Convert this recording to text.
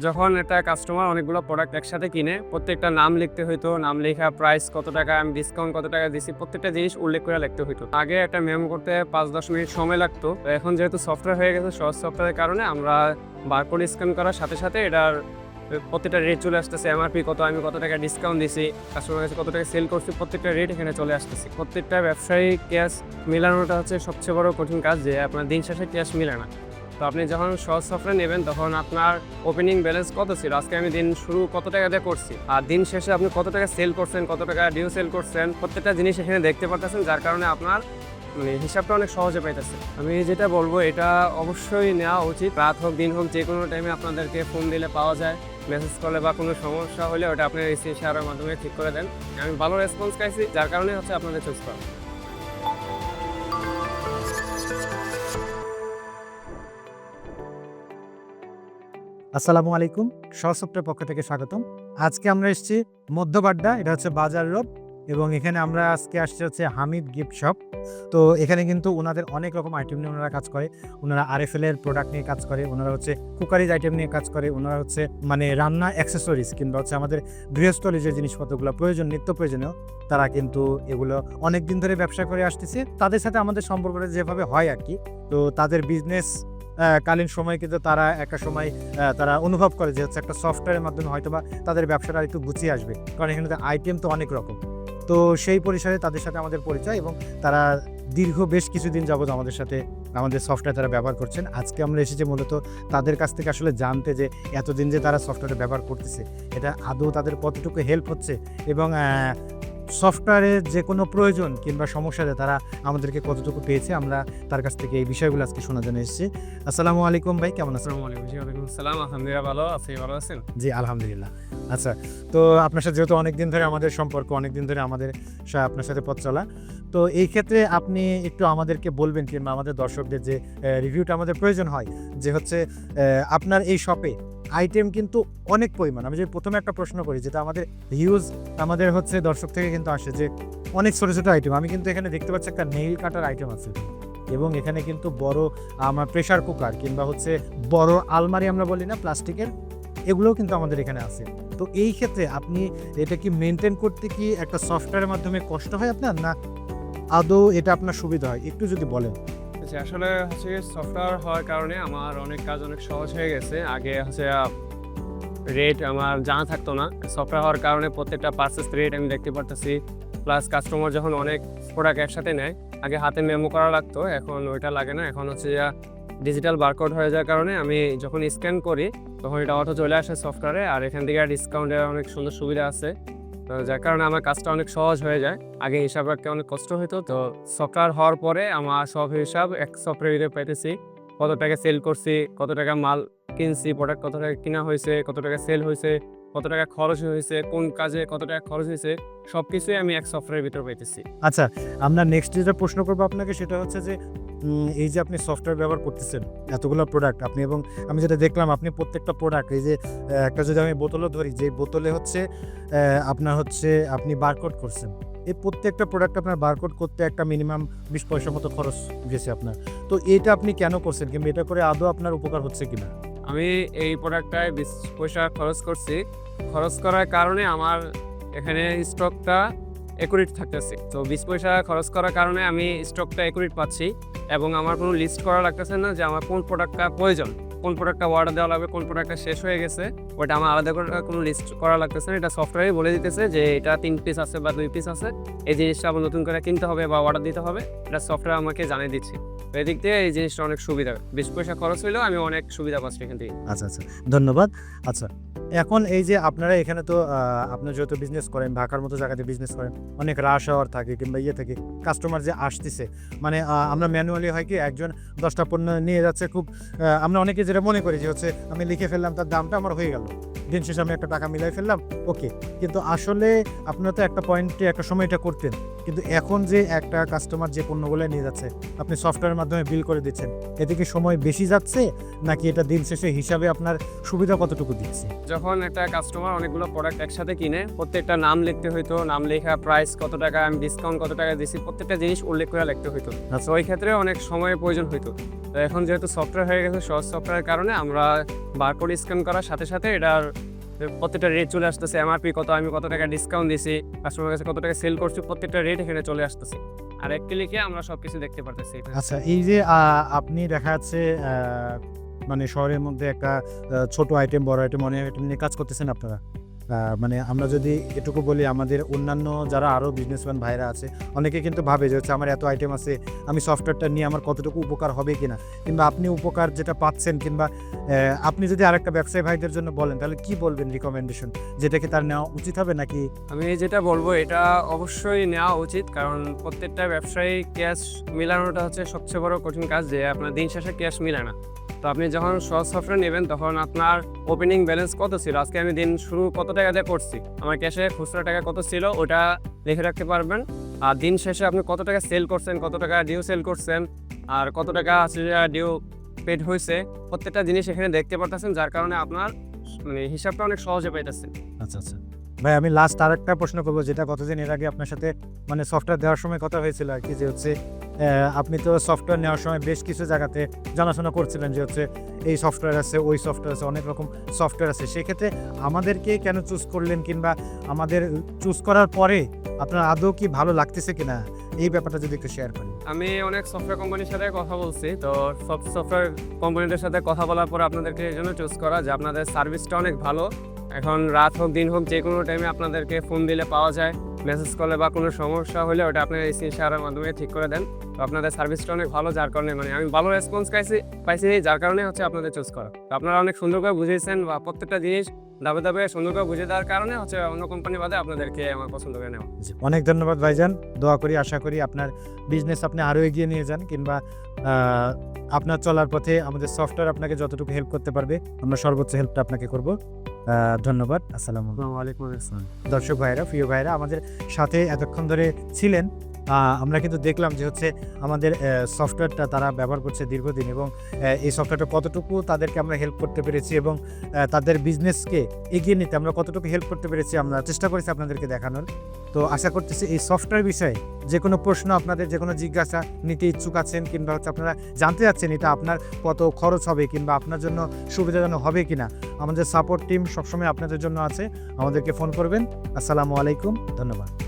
যখন একটা কাস্টমার অনেকগুলো প্রোডাক্ট একসাথে কিনে, প্রত্যেকটা নাম লিখতে হইতো, নাম লেখা প্রাইস কত টাকা, আমি ডিসকাউন্ট কত টাকা দিছি, প্রত্যেকটা জিনিস উল্লেখ করে লিখতে হইতো। আগে একটা মেমো করতে পাঁচ দশ মিনিট সময় লাগতো। এখন যেহেতু সফটওয়্যার হয়ে গেছে, সহজ সফটওয়্যারের কারণে আমরা বারকোড স্ক্যান করার সাথে সাথে এটার প্রত্যেকটা রেট চলে আসতেছে এমআরপি কত, আমি কত টাকা ডিসকাউন্ট দিছি কাস্টমার কাছে কত টাকা সেল করছি, প্রত্যেকটা রেট এখানে চলে আসতেছে। প্রত্যেকটা ব্যবসায়ী ক্যাশ মেলানোটা হচ্ছে সবচেয়ে বড় কঠিন কাজ যে আপনার দিন শেষে ক্যাশ মিলে না। তো আপনি যখন সহজ সফটওয়্যার নেবেন, তখন আপনার ওপেনিং ব্যালেন্স কত ছিল? আজকে আমি দিন শুরু কত টাকা দিয়ে করছি? আর দিন শেষে আপনি কত টাকা সেল করছেন, কত টাকা ডিউ সেল করছেন? প্রত্যেকটা জিনিস এখানে দেখতে পাচ্ছেন যার কারণে আপনার মানে হিসাবটা অনেক সহজে পাইতেছে। আমি যেটা বলব, এটা অবশ্যই নেওয়া উচিত। রাত হোক, দিন হোক যে কোনো টাইমে আপনাদেরকে ফোন দিলে পাওয়া যায়। মেসেজ করলে বা কোনো সমস্যা হলে ওটা আপনি রিসিভ শেয়ারের মাধ্যমে ঠিক করে দেন। আমি ভালো রেসপন্স পাইছি, যার কারণে হচ্ছে আপনাদের চুজ করা আসসালামু আলাইকুম সহসপ্টের পক্ষ থেকে স্বাগতম। আজকে আমরা এসেছি মধ্যবাড্ডা, এটা হচ্ছে বাজার রোড এবং এখানে আমরা আজকে আসছি হচ্ছে হামিদ গিফট শপ। তো এখানে কিন্তু ওনাদের অনেক রকম আইটেম নিয়ে ওনারা কাজ করে। ওনারা আরএফএল এর প্রোডাক্ট নিয়ে কাজ করে ওনারা হচ্ছে কুকারিজ আইটেম নিয়ে কাজ করে ওনারা হচ্ছে মানে রান্না অ্যাক্সেসরিজ কিংবা হচ্ছে আমাদের গৃহস্থলী যে জিনিসপত্রগুলো প্রয়োজন, নিত্য প্রয়োজনীয়, তারা কিন্তু এগুলো অনেক দিন ধরে ব্যবসা করে আসতেছে। তাদের সাথে আমাদের সম্পর্কটা যেভাবে হয় আর কি, তো তাদের বিজনেস কালীন সময় কিন্তু তারা একটা সময় তারা অনুভব করে যে হচ্ছে একটা সফটওয়্যারের মাধ্যমে হয়তো বা তাদের ব্যবসাটা একটু গুছিয়ে আসবে। কারণ এখানে আইটেম তো অনেক রকম। তো সেই পরিসরে তাদের সাথে আমাদের পরিচয় এবং তারা দীর্ঘ বেশ কিছুদিন যাবত আমাদের সাথে আমাদের সফটওয়্যার তারা ব্যবহার করছেন। আজকে আমরা এসেছি মূলত তাদের কাছ থেকে আসলে জানতে যে এতদিন যে তারা সফটওয়্যার ব্যবহার করতেছে, এটা আদৌ তাদের কতটুকু হেল্প হচ্ছে এবং সফটওয়্যারের যে কোনো প্রয়োজন কিংবা সমস্যাতে তারা আমাদেরকে কতটুকু পেয়েছে আমরা তার কাছ থেকে এই বিষয়গুলো আজকে শোনার জন্য এসেছি। আসসালামু আলাইকুম ভাই কেমন আছেন? আলাইকুম ওয়ালাইকুম আলহামদুলিল্লাহ ভালো আছি ভালো আছেন? জি আলহামদুলিল্লাহ। আচ্ছা তো আপনার সাথে যেহেতু অনেক দিন ধরে আমাদের সম্পর্ক অনেক দিন ধরে আমাদের আপনার সাথে পথ চলা তো এই ক্ষেত্রে আপনি একটু আমাদেরকে বলবেন কিংবা আমাদের দর্শকদের যে রিভিউটা আমাদের প্রয়োজন হয় যে হচ্ছে আপনার এই শপে আইটেম কিন্তু অনেক পরিমাণ। আমি যদি প্রথমে একটা প্রশ্ন করি, যেটা আমাদের হিউজ আমাদের হচ্ছে দর্শক থেকে কিন্তু আসে যে, অনেক ছোটো ছোটো আইটেম আমি কিন্তু এখানে দেখতে পাচ্ছি একটা নেইল কাটার আইটেম আছে। এবং এখানে কিন্তু বড়, আমার প্রেসার কুকার কিংবা হচ্ছে বড় আলমারি আমরা বলি না, প্লাস্টিকের, এগুলোও কিন্তু আমাদের এখানে আছে। তো এই ক্ষেত্রে আপনি এটা কি মেনটেন করতে কি একটা সফটওয়্যারের মাধ্যমে কষ্ট হয় আপনার, না আদৌ এটা আপনার সুবিধা হয়? একটু যদি বলেন। আচ্ছা আসলে হচ্ছে সফটওয়্যার হওয়ার কারণে আমার অনেক কাজ অনেক সহজ হয়ে গেছে। আগে হচ্ছে রেট আমার জানা থাকতো না। সফটওয়্যার হওয়ার কারণে প্রত্যেকটা পার্সেস রেট আমি দেখতে পারতেছি। প্লাস কাস্টমার যখন অনেক প্রোডাক্ট একসাথে নেয়, আগে হাতে মেমো করা লাগতো, এখন ওইটা লাগে না। এখন হচ্ছে যা ডিজিটাল বারকোড হয়ে যাওয়ার কারণে আমি যখন স্ক্যান করি, তখন এটা অটো চলে আসে সফটওয়্যারে আর এখান থেকে ডিসকাউন্টের অনেক সুন্দর সুবিধা আছে। তো যার কারণে আমার কাজটা অনেক সহজ হয়ে যায়। আগে হিসাব রাখতে অনেক কষ্ট হতো তো সফটওয়্যার হওয়ার পরে আমার সব হিসাব এক সফটওয়্যারে পেতেছি কত টাকা সেল করছি, কত টাকা মাল কিনছি প্রোডাক্ট কত টাকা কিনা হয়েছে, কত টাকা সেল হয়েছে কত টাকা খরচ হয়েছে কোন কাজে কত টাকা খরচ হয়েছে সব কিছুই আমি এক সফটওয়্যারের ভিতর পাইতেছি। আচ্ছা আমরা নেক্সট যেটা প্রশ্ন করব আপনাকে সেটা হচ্ছে যে এই যে আপনি সফটওয়্যার ব্যবহার করতেছেন এতগুলো প্রোডাক্ট আপনি এবং আমি যেটা দেখলাম আপনি প্রত্যেকটা প্রোডাক্ট এই যে একটা যদি আমি বোতলও ধরি যে বোতলে হচ্ছে আপনার হচ্ছে আপনি বারকোড করছেন এই প্রত্যেকটা প্রোডাক্ট আপনার বারকোড করতে একটা মিনিমাম বিশ পয়সা মতো খরচ গেছে আপনার। তো এটা আপনি কেন করছেন? কিংবা এটা করে আদৌ আপনার উপকার হচ্ছে কিনা? আমি এই প্রোডাক্টটায় বিশ পয়সা খরচ করছি খরচ করার কারণে আমার এখানে স্টকটা একুরেট থাকতেছে। তো বিশ পয়সা খরচ করার কারণে আমি স্টকটা একুরেট পাচ্ছি এবং আমার কোনো লিস্ট করা লাগতেছে না যে আমার কোন প্রোডাক্টটা প্রয়োজন, কোন প্রোডাক্টটা অর্ডার দেওয়া লাগবে, কোন প্রোডাক্টটা শেষ হয়ে গেছে ওটা আমার আলাদা করে কোনো লিস্ট করা লাগতেছে না। এটা সফটওয়্যারে বলে দিতেছে যে এটা তিন পিস আছে বা দুই পিস আছে, এই জিনিসটা আবার নতুন করে কিনতে হবে বা অর্ডার দিতে হবে, এটা সফটওয়্যার আমাকে জানিয়ে দিচ্ছে। এদিক দিয়ে এই জিনিসটা অনেক সুবিধা, বিশ পয়সা খরচ হইলেও আমি অনেক সুবিধা পাচ্ছি এখান থেকে। আচ্ছা আচ্ছা ধন্যবাদ। আচ্ছা এখন এই যে আপনারা এখানে তো আপনার যেহেতু বিজনেস করেন, ঢাকার মতো জায়গাতে বিজনেস করেন, অনেক রাশ হওয়ার থাকে কিংবা ইয়ে থাকে কাস্টমার যে আসতেছে মানে আমরা ম্যানুয়ালি হয় কি একজন দশটা পণ্য নিয়ে যাচ্ছে খুব আমরা অনেকে যেটা মনে করি যে হচ্ছে, আমি লিখে ফেললাম, তার দামটা আমার হয়ে গেল। দিন শেষে আমি একটা টাকা মিলাই ফেললাম ওকে। কিন্তু আসলে আপনারা তো একটা পয়েন্টে একটা সময় এটা করতেন। কিন্তু এখন যে একটা কাস্টমার যে পণ্যগুলো নিয়ে যাচ্ছে আপনি সফটওয়্যারের মাধ্যমে বিল করে দিচ্ছেন এতে কি সময় বেশি যাচ্ছে? নাকি এটা দিন শেষে হিসাবে আপনার সুবিধা কতটুকু দিচ্ছে? যখন একটা কাস্টমার অনেকগুলো প্রোডাক্ট একসাথে কিনে প্রত্যেকটা নাম লিখতে হইতো নাম লেখা প্রাইস কত টাকা আমি ডিসকাউন্ট কত টাকা দিছি প্রত্যেকটা জিনিস উল্লেখ করে লিখতে হইতো। তো ওই ক্ষেত্রে অনেক সময়ের প্রয়োজন হইতো। তো এখন যেহেতু সফটওয়্যার হয়ে গেছে সহজ সফটওয়্যারের কারণে আমরা বারকোড স্ক্যান করার সাথে সাথে এটার প্রত্যেকটা রেট চলে আসতেছে। এমআরপি কত, আমি কত টাকা ডিসকাউন্ট দিছি কাস্টমার কাছে কত টাকা সেল করছি, প্রত্যেকটা রেট এখানে চলে আসতেছে। আর এক ক্লিকে আমরা সব কিছু দেখতে পারতেছি আচ্ছা এই যে আপনি দেখা যাচ্ছে মানে শহরের মধ্যে একটা ছোট আইটেম বড় আইটেম অনেক আইটেম নিয়ে কাজ করতেছেন আপনারা? মানে আমরা যদি এটুকু বলি, আমাদের অন্যান্য যারা আরও বিজনেসম্যান ভাইরা আছে, অনেকে কিন্তু ভাবে যে হচ্ছে আমার এত আইটেম আছে, আমি সফটওয়্যারটা নিয়ে আমার কতটুকু উপকার হবে কিনা? কিংবা আপনি উপকার যেটা পাচ্ছেন, কিংবা আপনি যদি আরেকটা ব্যবসায়ী ভাইদের জন্য বলেন, তাহলে কি বলবেন রিকমেন্ডেশন যেটা কি তার নেওয়া উচিত হবে নাকি? আমি যেটা বলব, এটা অবশ্যই নেওয়া উচিত, কারণ প্রত্যেকটা ব্যবসায়ী ক্যাশ মিলানোটা হচ্ছে সবচেয়ে বড় কঠিন কাজ, যে আপনার দিন শেষে ক্যাশ মিলে না। তো আপনি যখন সহজ সফটওয়্যার নেবেন, তখন আপনার ওপেনিং ব্যালেন্স কত ছিল? আজকে আমি দিন শুরু কত টাকা দিয়ে করছি? আমার ক্যাশে খুচরা টাকা কত ছিল? ওটা লিখে রাখতে পারবেন। আর দিন শেষে আপনি কত টাকা সেল করছেন, কত টাকা ডিউ সেল করছেন, আর কত টাকা আছে ডিউ পেড হয়েছে, প্রত্যেকটা জিনিস এখানে দেখতে পারতেছেন, যার কারণে আপনার মানে হিসাবটা অনেক সহজে পাইতেছেন। আচ্ছা আচ্ছা। ভাই, আমি লাস্ট আর একটা প্রশ্ন করব, যেটা কতদিন এর আগে আপনার সাথে মানে সফটওয়্যার দেওয়ার সময় কথা হয়েছিল আর কি, যে হচ্ছে আপনি তো সফটওয়্যার নেওয়ার সময় বেশ কিছু জায়গাতে জানাশোনা করছিলেন যে হচ্ছে, এই সফটওয়্যার আছে, ওই সফটওয়্যার আছে, অনেক রকম সফটওয়্যার আছে। সেক্ষেত্রে আমাদেরকে কেন চুজ করলেন কিংবা আমাদের চুজ করার পরে আপনার আদৌ কি ভালো লাগতেছে কিনা? এই ব্যাপারটা যদি একটু শেয়ার করেন। আমি অনেক সফটওয়্যার কোম্পানির সাথে কথা বলছি, তো সব সফটওয়্যার কোম্পানিদের সাথে কথা বলার পর আপনাদেরকে এই জন্য চুজ করা যে আপনাদের সার্ভিসটা অনেক ভালো। এখন রাত হোক, দিন হোক, যে কোনো টাইমে আপনাদেরকে ফোন দিলে পাওয়া যায়। মেসেজ করলে বা কোনো সমস্যা হলে ওটা আপনার এসি সারের মাধ্যমে ঠিক করে দেন। তো আপনাদের সার্ভিসটা অনেক ভালো, যার কারণে মানে আমি ভালো রেসপন্স পাইছি পাইছি, যার কারণে হচ্ছে আপনাদের চুজ করা। তো আপনারা অনেক সুন্দর করে বুঝিয়েছেন বা প্রত্যেকটা জিনিস ধাপে ধাপে সুন্দর বুঝে দেওয়ার কারণে হচ্ছে অন্য কোম্পানি বাদে আপনাদেরকে আমার পছন্দ করে নেওয়া। অনেক ধন্যবাদ ভাইজান। দোয়া করি আশা করি আপনার বিজনেস আপনি আরও এগিয়ে নিয়ে যান কিংবা আপনার চলার পথে আমাদের সফটওয়্যার আপনাকে যতটুকু হেল্প করতে পারবে আমরা সর্বোচ্চ হেল্পটা আপনাকে করব। ধন্যবাদ আসসালামু আলাইকুম। আসসালাম। দর্শক ভাইরা প্রিয় ভাইরা আমাদের সাথে এতক্ষণ ধরে ছিলেন আমরা কিন্তু দেখলাম যে হচ্ছে আমাদের সফটওয়্যারটা তারা ব্যবহার করছে দীর্ঘদিন এবং এই সফটওয়্যারটা কতটুকু তাদেরকে আমরা হেল্প করতে পেরেছি এবং তাদের বিজনেসকে এগিয়ে নিতে আমরা কতটুকু হেল্প করতে পেরেছি আমরা চেষ্টা করেছি আপনাদেরকে দেখানোর। তো আশা করতেছি এই সফটওয়্যার বিষয়ে যে কোনো প্রশ্ন আপনাদের, যে কোনো জিজ্ঞাসা নিতে ইচ্ছুক আছেন কিংবা হচ্ছে আপনারা জানতে চাচ্ছেন এটা আপনার কত খরচ হবে কিংবা আপনার জন্য সুবিধাজনক হবে কিনা, আমাদের সাপোর্ট টিম সবসময় আপনাদের জন্য আছে, আমাদেরকে ফোন করবেন। আসসালামু আলাইকুম, ধন্যবাদ।